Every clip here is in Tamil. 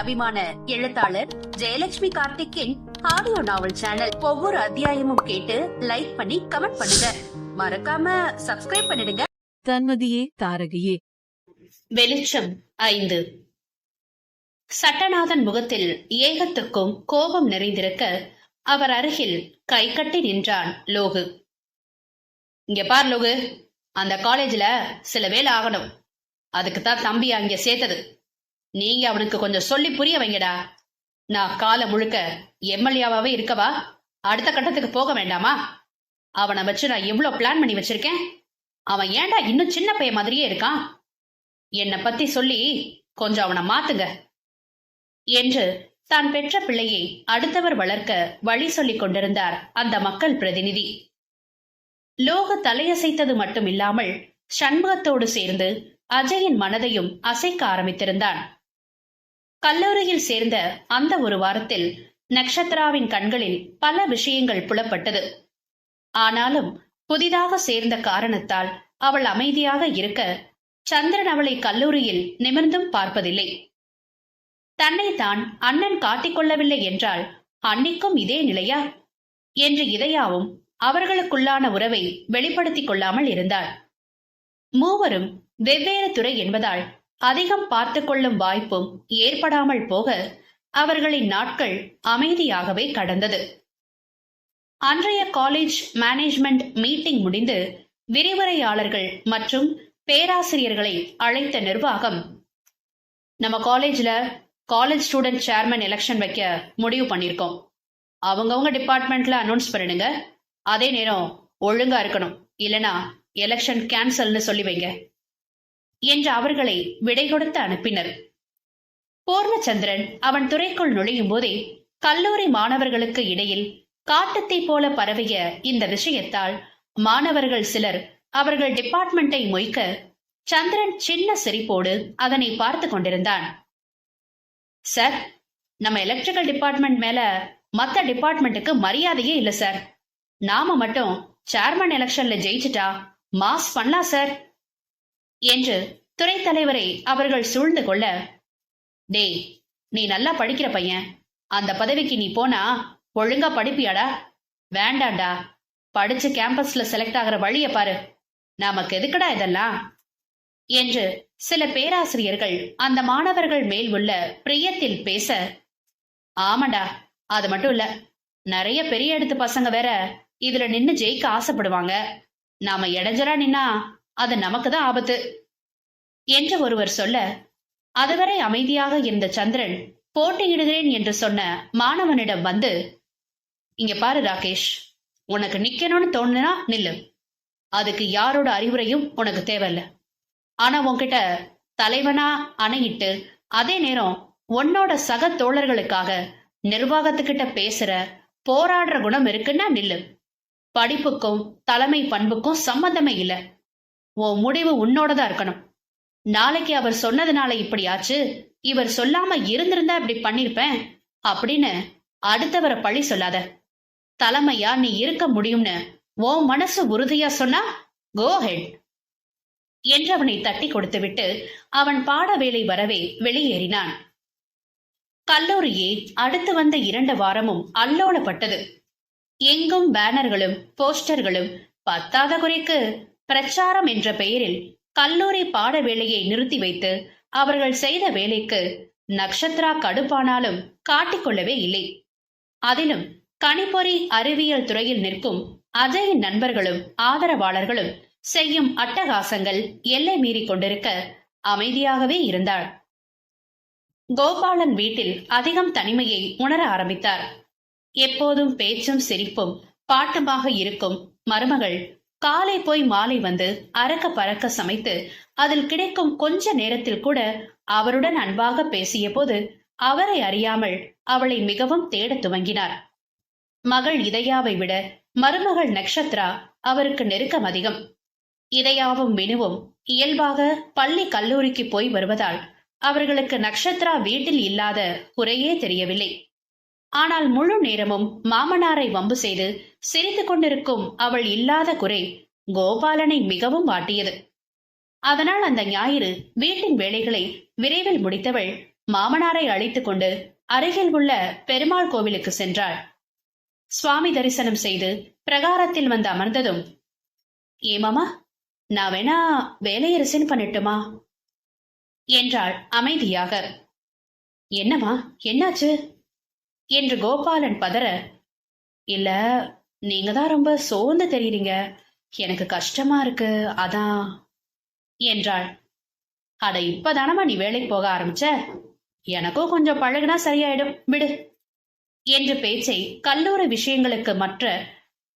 அபிமான எழுத்தாளர் ஜெயலட்சுமி கார்த்திக்கின் ஆடியோ நாவல் சேனல் ஒவ்வொரு அத்தியாயமும் கேட்டு லைக் பண்ணி கமெண்ட் பண்ணுங்க. மறக்காம சப்ஸ்கிரைப் பண்ணிடுங்க. தன்மதியே தாரகையே. வெளிச்சம் ஐந்து. சட்டநாதன் முகத்தில் ஏகத்துக்கும் கோபம் நிறைந்திருக்க அவர் அருகில் கை கட்டி நின்றான் லோகு. இங்க பார் லோகு அந்த காலேஜ்ல சில வேலை ஆகணும். அதுக்கு தான் தம்பி அங்க சேர்த்தது. நீங்க அவனுக்கு கொஞ்சம் சொல்லி புரிய வைங்கடா. நான் காலம் முழுக்க எம்எல்ஏவாவே இருக்கவா? அடுத்த கட்டத்துக்கு போக வேண்டாமா? அவனை வச்சு நான் எவ்வளவு பிளான் பண்ணி வச்சிருக்கேன்? அவன் ஏன்டா இன்னும் சின்ன பையன் மாதிரியே இருக்கான்? என்னை பத்தி சொல்லி கொஞ்சம் அவனை மாத்துங்க. என்று தான் பெற்ற பிள்ளையை அடுத்தவர் வளர்க்க வழி சொல்லிக் கொண்டிருந்தார் அந்த மக்கள் பிரதிநிதி. லோக தலையசைத்தது மட்டும் இல்லாமல் சண்முகத்தோடு சேர்ந்து அஜயின் மனதையும் அசைக்க ஆரம்பித்திருந்தான். கல்லூரியில் சேர்ந்த அந்த ஒரு வாரத்தில் நக்ஷத்ராவின் கண்களில் பல விஷயங்கள் புலப்பட்டது. ஆனாலும் புதிதாக சேர்ந்த காரணத்தால் அவள் அமைதியாக இருக்க சந்திரன் அவளை கல்லூரியில் நிமிர்ந்தும் பார்ப்பதில்லை. தன்னை தான் அண்ணன் காட்டிக்கொள்ளவில்லை என்றால் அன்னிக்கும் இதே நிலையா? என்று இதையாவும் அவர்களுக்குள்ளான உறவை வெளிப்படுத்திக் கொள்ளாமல் இருந்தாள். மூவரும் வெவ்வேறு துறை என்பதால் அதிகம் பார்த்து கொள்ளும் வாய்ப்பும் ஏற்படாமல் போக அவர்களின் நாட்கள் அமைதியாகவே கடந்தது. அன்றைய காலேஜ் மேனேஜ்மெண்ட் மீட்டிங் முடிந்து விரிவுரையாளர்கள் மற்றும் பேராசிரியர்களை அழைத்த நிர்வாகம் நம்ம காலேஜ்ல காலேஜ் ஸ்டூடெண்ட் சேர்மன் எலெக்ஷன் வைக்க முடிவு பண்ணிருக்கோம். அவங்கவுங்க டிபார்ட்மெண்ட்ல அனௌன்ஸ் பண்ணிடுங்க. அதே நேரம் ஒழுங்கா இருக்கணும். இல்லனா எலெக்ஷன் கேன்சல்னு சொல்லி வைங்க. என்று அவர்களை விடை கொடுத்து அனுப்பினர். பூர்ணச்சந்திரன் அவன் துறைக்குள் நுழையும் போதே கல்லூரி மாணவர்களுக்கு இடையில் காட்டத்தை போல பரவிய இந்த விஷயத்தால் மாணவர்கள் சிலர் அவர்கள் டிபார்ட்மெண்ட்டை மொய்க்க சந்திரன் சின்ன சிரிப்போடு அதனை பார்த்து கொண்டிருந்தான். சார் நம்ம எலக்ட்ரிக்கல் டிபார்ட்மெண்ட் மேல மத்த டிபார்ட்மெண்ட்டுக்கு மரியாதையே இல்ல சார். நாம மட்டும் சேர்மன் எலெக்ஷன்ல ஜெயிச்சுட்டா மாஸ் பண்ணலாம் சார். என்று துறை தலைவரை அவர்கள் சூழ்ந்து கொள்ள டேய் நீ நல்லா படிக்கிற பையன். அந்த பதவிக்கு நீ போனா ஒழுங்கா படிப்பியாடா? வேண்டாண்டா. படிச்சு கேம்பஸ்ல செலக்ட் ஆகிற வழிய பாரு. நமக்கு எதுக்குடா இதெல்லாம்? என்று சில பேராசிரியர்கள் அந்த மாணவர்கள் மேல் உள்ள பிரியத்தில் பேச ஆமாண்டா அது மட்டும் இல்ல. நிறைய பெரிய எடுத்து பசங்க வேற இதுல நின்னு ஜெயிக்க ஆசைப்படுவாங்க. நாம இடைஞ்சலா நின்னா அது நமக்கு தான் ஆபத்து. என்று ஒருவர் சொல்ல அதுவரை அமைதியாக இருந்த சந்திரன் போட்டியிடுகிறேன் என்று சொன்ன மாணவனிடம் வந்து இங்க பாரு ராகேஷ் உனக்கு நிக்கணும்னு தோணுனா நில்லு. அதுக்கு யாரோட அறிவுரையும் உனக்கு தேவையில்ல. ஆனா உன்கிட்ட தலைவனா அணையிட்டு அதே நேரம் உன்னோட சக தோழர்களுக்காக நிர்வாகத்துக்கிட்ட பேசுற போராடுற குணம் இருக்குன்னா நில்லு. படிப்புக்கும் தலைமை பண்புக்கும் சம்பந்தமே இல்லை. உன் முடிவு உன்னோடதா இருக்கணும். நாளைக்கு அவர் சொன்னதுனால இப்படி ஆச்சு இவர் சொல்லாம இருந்திருந்தா இப்படி பண்ணிருப்பேன் அப்படின்னு அடுத்தவரை பழி சொல்லாத. தலைமையா நீ இருக்க முடியும்னு உன் மனசு உறுதியா சொன்னா கோ ஹெட் என்று அவனை தட்டி கொடுத்துவிட்டு அவன் பாட வேலை வரவே வெளியேறினான். கல்லூரியே அடுத்து வந்த இரண்டு வாரமும் அல்லோலப்பட்டது. எங்கும் பேனர்களும் போஸ்டர்களும் பத்தாத குறைக்கு பிரச்சாரம் என்ற பெயரில் கல்லூரி பாட வேலையை நிறுத்தி வைத்து அவர்கள் செய்த வேலைக்கு நக்ஷத்ரா கடுப்பானாலும் காட்டிக்கொள்ளவே இல்லை. அதிலும் கணிப்பொறி அறிவியல் துறையில் நிற்கும் அஜயின் நண்பர்களும் ஆதரவாளர்களும் செய்யும் அட்டகாசங்கள் எல்லை மீறி கொண்டிருக்க அமைதியாகவே இருந்தாள். கோபாலன் வீட்டில் அதிகம் தனிமையை உணர ஆரம்பித்தார். எப்போதும் பேச்சும் சிரிப்பும் பாட்டுமாக இருக்கும் மருமகள் காலை போய் மாலை வந்து அறக்க பறக்க சமைத்து அதில் கிடைக்கும் கொஞ்ச நேரத்தில் கூட அவருடன் அன்பாக பேசிய போது அவரை அறியாமல் அவளை மிகவும் தேடத் துவங்கினார். மகள் இதயாவை விட மருமகள் நக்ஷத்ரா அவருக்கு நெருக்கம் அதிகம். இதயாவும் மினுவும் இயல்பாக பள்ளி கல்லூரிக்கு போய் வருவதால் அவர்களுக்கு நக்ஷத்ரா வீட்டில் இல்லாத குறையே தெரியவில்லை. ஆனால் முழு நேரமும் மாமனாரை வம்பு செய்து சிரித்து கொண்டிருக்கும் அவள் இல்லாத குறை கோபாலனை மிகவும் வாட்டியது. அதனால் அந்த ஞாயிறு வீட்டின் வேலைகளை விரைவில் முடித்தவள் மாமனாரை அழைத்துக் கொண்டு அருகில் உள்ள பெருமாள் கோவிலுக்கு சென்றாள். சுவாமி தரிசனம் செய்து பிரகாரத்தில் வந்து அமர்ந்ததும் ஏமாமா நான் வேணா வேலையை ரிசைன் பண்ணட்டுமா? என்றாள் அமைதியாக. என்னம்மா என்னாச்சு? என்று கோபாலன் பதற. இல்ல நீங்க தான் ரொம்ப சோர்ந்து தெரியுறீங்க. எனக்கு கஷ்டமா இருக்கு. அதான் என்றாள். அட இப்பதானமா நீ வேலைக்கு போக ஆரம்பிச்ச? எனக்கும் கொஞ்சம் பழகுனா சரியாயிடும். விடு என்ற பேச்சை கல்லூரி விஷயங்களுக்கு மற்ற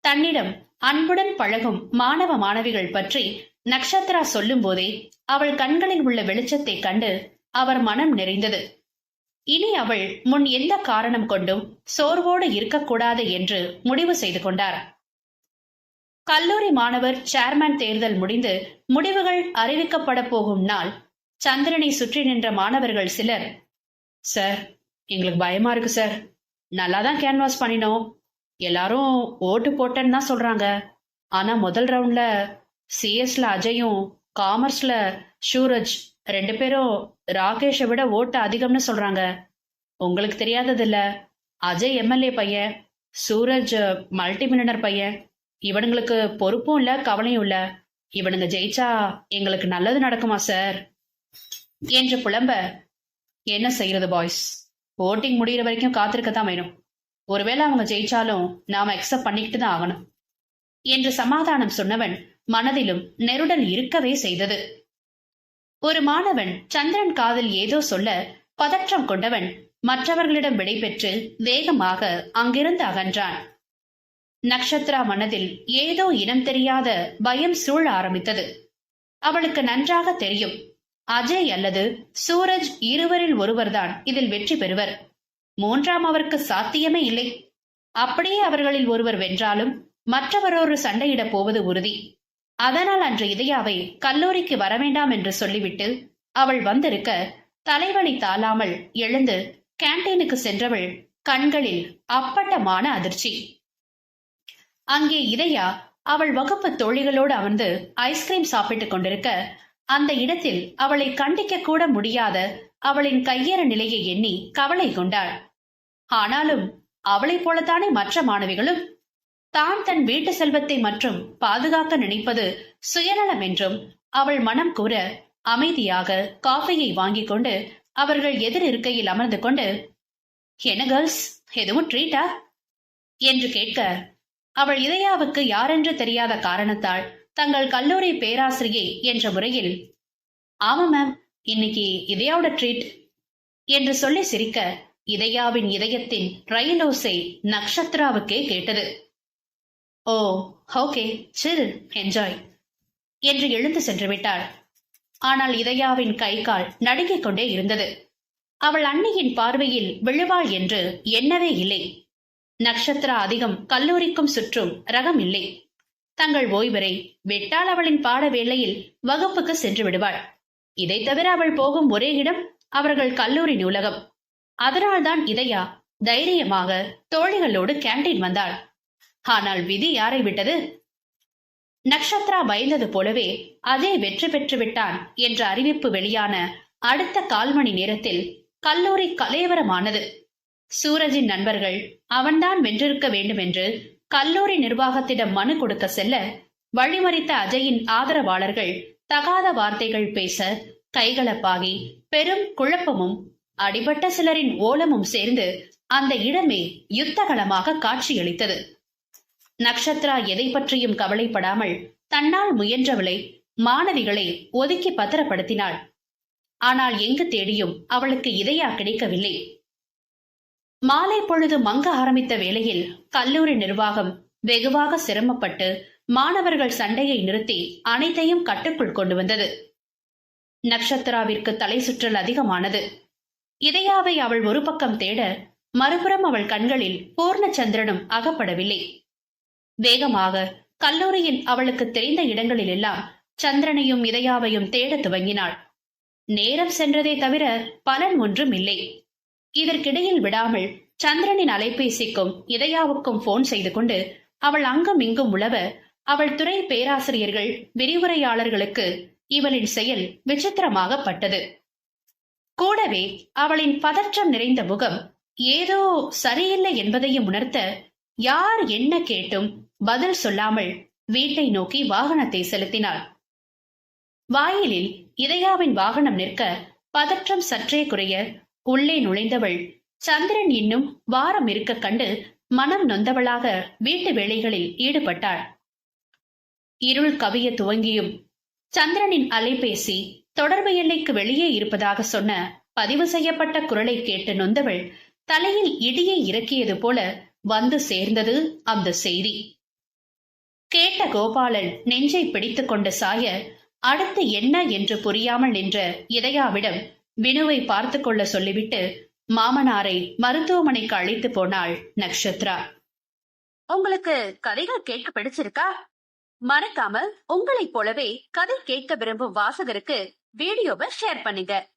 தன்னிடம் அன்புடன் பழகும் மாணவ மாணவிகள் பற்றி நக்ஷத்ரா சொல்லும் போதே அவள் கண்களில் உள்ள வெளிச்சத்தை கண்டு அவர் மனம் நிறைந்தது. இனி அவள் முன் எந்த காரணம் கொண்டும் சோர்வோடு இருக்கக்கூடாது என்று முடிவு செய்து கொண்டார். கல்லூரி மாணவர் சேர்மேன் தேர்தல் முடிந்து முடிவுகள் அறிவிக்கப்பட போகும் நாள். சந்திரனை சுற்றி நின்ற மாணவர்கள் சிலர் சார் எங்களுக்கு பயமா இருக்கு சார். நல்லா தான் கேன்வாஸ் பண்ணினோம். எல்லாரும் ஓட்டு போட்டேன்னு தான் சொல்றாங்க. ஆனா முதல் ரவுண்ட்ல சிஎஸ்ல அஜயும் காமர்ஸ்ல சூரஜ் ரெண்டு பேரும் ராகேஷை விட ஓட்டு அதிகம்னு சொல்றாங்க. உங்களுக்கு தெரியாதது இல்ல அஜய் எம்எல்ஏ பையன் சூரஜ் மல்டி மில்லியனர் பையன். இவனுங்களுக்கு பொறுப்பும் இல்ல கவலையும் இல்ல. இவனுங்க ஜெயிச்சா எங்களுக்கு நல்லது நடக்குமா சார்? என்று புலம்ப என்ன செய்யறது பாய்ஸ் ஓட்டிங் முடியிற வரைக்கும் காத்திருக்க தான் வேணும். ஒருவேளை அவங்க ஜெயிச்சாலும் நாம அக்செப்ட் பண்ணிக்கிட்டு தான் ஆகணும். என்று சமாதானம் சொன்னவன் மனதிலும் நெருடல் இருக்கவே செய்தது. ஒரு மாணவன் சந்திரன் காதில் ஏதோ சொல்ல பதற்றம் கொண்டவன் மற்றவர்களிடம் விடைபெற்று வேகமாக அங்கிருந்து அகன்றான். நக்ஷத்ரா மனதில் ஏதோ இனம் தெரியாத பயம் சூழ ஆரம்பித்தது. அவளுக்கு நன்றாக தெரியும். அஜய் அல்லது சூரஜ் இருவரில் ஒருவர்தான் இதில் வெற்றி பெறுவர். மூன்றாம் அவருக்கு சாத்தியமே இல்லை. அப்படியே அவர்களில் ஒருவர் வென்றாலும் மற்றவரோடு சண்டையிடப் போவது உறுதி. அதனால் அன்று இதயாவை கல்லூரிக்கு வரவேண்டாம் என்று சொல்லிவிட்டு அவள் வந்திருக்க தலைவலி தாளாமல் எழுந்து கேண்டீனுக்கு சென்றவள் கண்களில் அப்பட்டமான அதிர்ச்சி. அங்கே இதயா அவள் வகுப்பு தோழிகளோடு அமர்ந்து ஐஸ்கிரீம் சாப்பிட்டுக் கொண்டிருக்க அந்த இடத்தில் அவளை கண்டிக்க கூட முடியாத அவளின் கையேற நிலையை எண்ணி கவலை கொண்டாள். ஆனாலும் அவளைப் போலத்தானே மற்ற மாணவிகளும் தான் தன் வீட்டு செல்வத்தை மற்றும் பாதுகாக்க நினைப்பது சுயநலம் என்றும் அவள் மனம் கூற அமைதியாக காஃபியை வாங்கிக் கொண்டு அவர்கள் எதிர் இருக்கையில் அமர்ந்து கொண்டு என்ன கேர்ள்ஸ் எதுவும் ட்ரீட்டா என்று கேட்க அவள் இதயாவுக்கு யாரென்று தெரியாத காரணத்தால் தங்கள் கல்லூரி பேராசிரியை என்ற முறையில் ஆமா மேம் இன்னைக்கு இதயாவோட ட்ரீட் என்று சொல்லி சிரிக்க இதயாவின் இதயத்தின் ரயிலோசை நக்ஷத்ராவுக்கே கேட்டது. ஓ ஓகே சில் என்ஜாய் என்று எழுந்து சென்று விட்டாள். ஆனால் இதயாவின் கை கால் நடுங்கிக் கொண்டே இருந்தது. அவள் அன்னியின் பார்வையில் விழுவாள் என்று எண்ணவே இல்லை. நக்ஷத்ரா அதிகம் கல்லூரிக்கும் சுற்றும் ரகம் இல்லை. தங்கள் ஓய்வரை வெட்டால் அவளின் பாட வேளையில் வகுப்புக்கு சென்று விடுவாள். இதை தவிர அவள் போகும் ஒரே இடம் அவர்கள் கல்லூரி நூலகம். அதனால்தான் இதயா தைரியமாக தோழிகளோடு கேண்டீன் வந்தாள். ஆனால் விதி யாரை விட்டது? நக்ஷத்ரா பயந்தது போலவே அதே வெற்றி பெற்று விட்டான் என்ற அறிவிப்பு வெளியான அடுத்த கால் மணி நேரத்தில் கல்லூரி கலேவரமானது. சூரஜின் நண்பர்கள் அவன்தான் வென்றிருக்க வேண்டும் என்று கல்லூரி நிர்வாகத்திடம் மனு கொடுக்க செல்ல வழிமறித்த அஜயின் ஆதரவாளர்கள் தகாத வார்த்தைகள் பேச கைகலப்பாகி பெரும் குழப்பமும் அடிபட்ட சிலரின் ஓலமும் சேர்ந்து அந்த இடமே யுத்தகலமாக காட்சியளித்தது. நக்ஷத்ரா எதை பற்றியும் கவலைப்படாமல் தன்னால் முயன்றவளை மாணவிகளை ஒதுக்கி பத்திரப்படுத்தினாள். ஆனால் எங்கு தேடியும் அவளுக்கு இதயா கிடைக்கவில்லை. மாலை பொழுது மங்க ஆரம்பித்த வேளையில் கல்லூரி நிர்வாகம் வெகுவாக சிரமப்பட்டு மாணவர்கள் சண்டையை நிறுத்தி அனைத்தையும் கட்டுக்குள் கொண்டு வந்தது. நக்ஷத்ராவிற்கு தலை சுற்றல் அதிகமானது. இதயாவை அவள் ஒரு பக்கம் தேட மறுபுறம் அவள் கண்களில் பூர்ணச்சந்திரனும் அகப்படவில்லை. வேகமாக கல்லூரியில் அவளுக்கு தெரிந்த இடங்களில் எல்லாம் சந்திரனையும் இதயாவையும் தேட துவங்கினாள். நேரம் சென்றதே தவிர பலன் ஒன்றும் இல்லை. இதற்கிடையில் விடாமல் சந்திரனின் அலைபேசிக்கும் இதயாவுக்கும் போன் செய்து கொண்டு அவள் அங்கும் இங்கும் உழவ அவள் துறை பேராசிரியர்கள் விரிவுரையாளர்களுக்கு இவளின் செயல் விசித்திரமாகப்பட்டது கூடவே அவளின் பதற்றம் நிறைந்த முகம் ஏதோ சரியில்லை என்பதையும் உணர்த்த யார் என்ன கேட்டும் பதில் சொல்லாமல் வீட்டை நோக்கி வாகனத்தை செலுத்தினாள். வாயிலில் இதயாவின் வாகனம் நிற்க பதற்றம் சற்றே குறைய உள்ளே நுழைந்தவள் சந்திரன் இன்னும் வாரம் இருக்க கண்டு மனம் நொந்தவளாக வீட்டு வேலைகளில் ஈடுபட்டாள். இருள் கவிய துவங்கியும் சந்திரனின் அலைபேசி தொடர்பு எல்லைக்கு வெளியே இருப்பதாக சொன்ன பதிவு செய்யப்பட்ட குரலை கேட்டு நொந்தவள் தலையில் இடியை இறக்கியது போல வந்து சேர்ந்தது அந்த செய்தி. கேட்ட கோபாலன் நெஞ்சை பிடித்துக் கொண்டு சாய அடுத்து என்ன என்று புரியாமல் நின்ற இதயாவிடம் வினுவை பார்த்து கொள்ள சொல்லிவிட்டு மாமனாரை மருத்துவமனைக்கு அழைத்து போனாள் நக்ஷத்ரா. உங்களுக்கு கதைகள் கேட்க பிடிச்சிருக்கா? மறக்காம உங்களைப் போலவே கதை கேட்க விரும்பும் வாசகருக்கு வீடியோவை ஷேர் பண்ணுங்க.